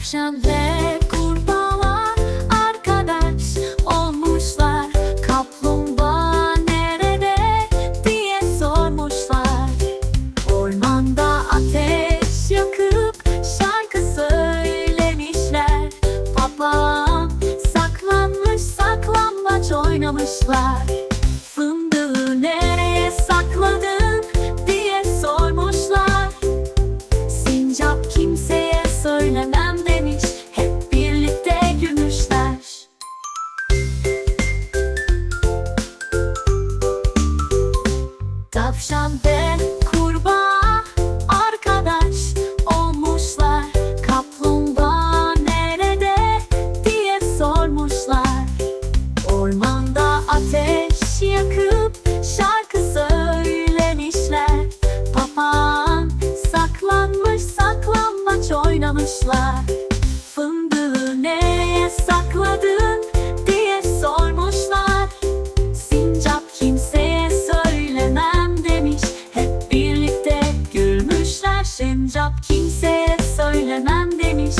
Tavşan ve kurbağa arkadaş olmuşlar. Kaplumbağa nerede diye sormuşlar. Ormanda ateş yakıp şarkı söylemişler. Papağan saklanmış saklambaç oynamışlar. Tavşan ve kurbağa arkadaş olmuşlar. Kaplumbağa nerede diye sormuşlar. Ormanda ateş yakıp şarkı söylemişler. Papağan saklanmış saklambaç oynamışlar Sincap kimseye söylemem demiş